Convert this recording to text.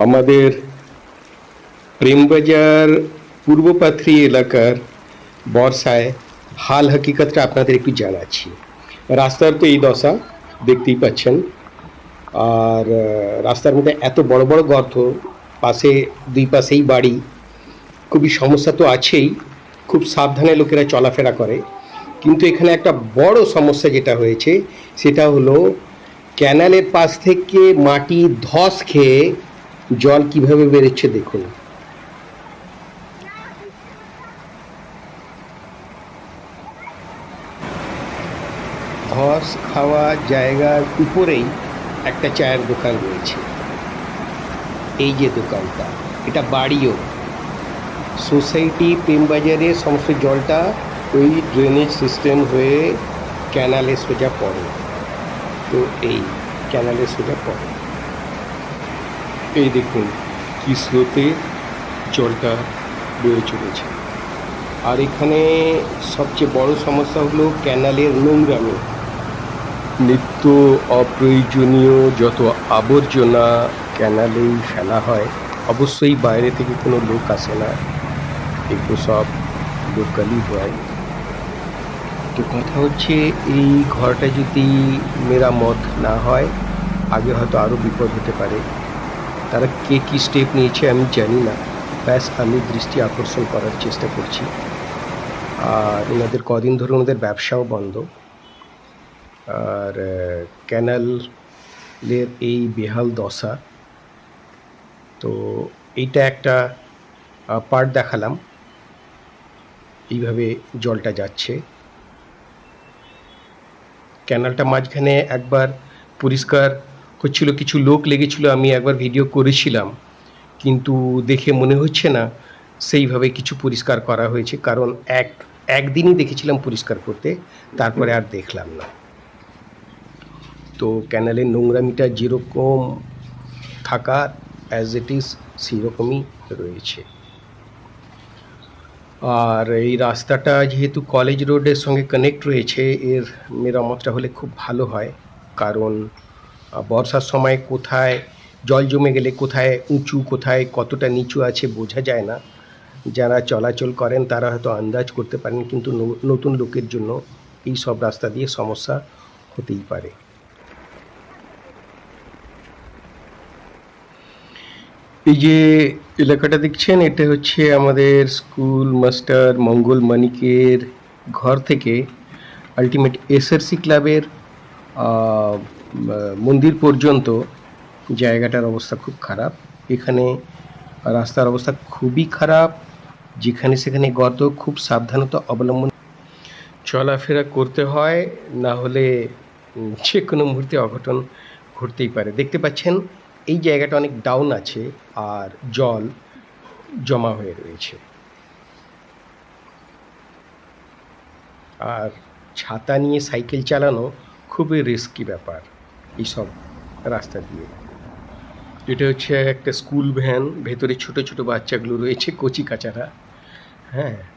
আমাদের প্রেমবাজার পূর্বপাথরি এলাকার বর্ষায় হাল হাকিকতটা আপনাদের একটু জানাচ্ছি। রাস্তার তো এই দশা দেখতেই পাচ্ছেন। আর রাস্তার মধ্যে এত বড় বড় গর্ত, পাশে দুই পাশেই বাড়ি, খুবই সমস্যা তো আছেই, খুব সাবধানে লোকেরা চলাফেরা করে। কিন্তু এখানে একটা বড় সমস্যা যেটা হয়েছে, সেটা হলো ক্যানালের পাশ থেকে মাটি ধস খেয়ে জল কীভাবে বেরোচ্ছে দেখুন। ধস খাওয়া জায়গার উপরেই একটা চায়ের দোকান রয়েছে। এই যে দোকানটা, এটা বাড়িও। সোসাইটি প্রেমবাজারে সমস্ত জলটা ওই ড্রেনেজ সিস্টেম হয়ে ক্যানালে সোজা পড়ে। তো এই ক্যানালে সোজা পড়ে। এই দেখুন কি স্রোতে জলটা বয়ে চলেছে। আর এখানে সবচেয়ে বড় সমস্যা হলো ক্যানালের নোংরামি। নিত্য অপ্রয়োজনীয় যত আবর্জনা ক্যানালেই ফেলা হয়, অবশ্যই বাইরে থেকে কোনো লোক আসে না। এগুলো সব লোকালই হয়। তো কথা হচ্ছে এই ঘরটা যদি মেরামত না হয়, আগে হয়তো আরও বিপদ হতে পারে। তারা কে কী স্টেপ নিয়েছে আমি জানি না। ব্যাস, আমি দৃষ্টি আকর্ষণ করার চেষ্টা করছি। আর ওনাদের কদিন ধরে ওনাদের ব্যবসাও বন্ধ। আর ক্যানালের এই বেহাল দশা। তো এইটা একটা পার্ট দেখালাম। এইভাবে জলটা যাচ্ছে। ক্যানালটা মাঝখানে একবার পরিষ্কার হচ্ছিল, কিছু লোক লেগেছিল, আমি একবার ভিডিও করেছিলাম। কিন্তু দেখে মনে হচ্ছে না, সেইভাবে কিছু পরিষ্কার করা হয়েছে। কারণ এক, একদিনই দেখেছিলাম পরিষ্কার করতে, তারপরে আর দেখলাম না। তো ক্যানেলের নোংরামিটা যেরকম থাকার অ্যাজ ইট ইজ সেরকমই রয়েছে। আর এই রাস্তাটা যেহেতু কলেজ রোডের সঙ্গে কানেক্ট রয়েছে, এর মেরামতটা হলে খুব ভালো হয়। কারণ বর্ষার সময় কোথায়, জল জমে গেলে কোথায় উঁচু, কোথায় কতটা নিচু আছে বোঝা যায় না। যারা চলাচল করেন, তারা হয়তো আন্দাজ করতে পারেন, কিন্তু নতুন লোকের জন্য এই সব রাস্তা দিয়ে সমস্যা হতেই পারে। এই যে এলাকাটা দেখছেন, এটা হচ্ছে আমাদের স্কুল মাস্টার মঙ্গল মানিকের ঘর থেকে আলটিমেট এসআরসি ক্লাবের মন্দির পর্যন্ত জায়গাটার অবস্থা খুব খারাপ। এখানে রাস্তার অবস্থা খুবই খারাপ। যেখানে সেখানে গত খুব সাবধানতা অবলম্বন চলাফেরা করতে হয়, না হলে যে কোনো মুহূর্তে অঘটন ঘটতেই পারে। দেখতে পাচ্ছেন, এই জায়গাটা অনেক ডাউন আছে আর জল জমা হয়ে রয়েছে। আর ছাতা নিয়ে সাইকেল চালানো খুবই রিস্কি ব্যাপার। এইসব রাস্তা দিয়ে। এটা হচ্ছে একটা স্কুল ভ্যান, ভেতরে ছোট ছোট বাচ্চাগুলো রয়েছে, কচি কাচারা। হ্যাঁ।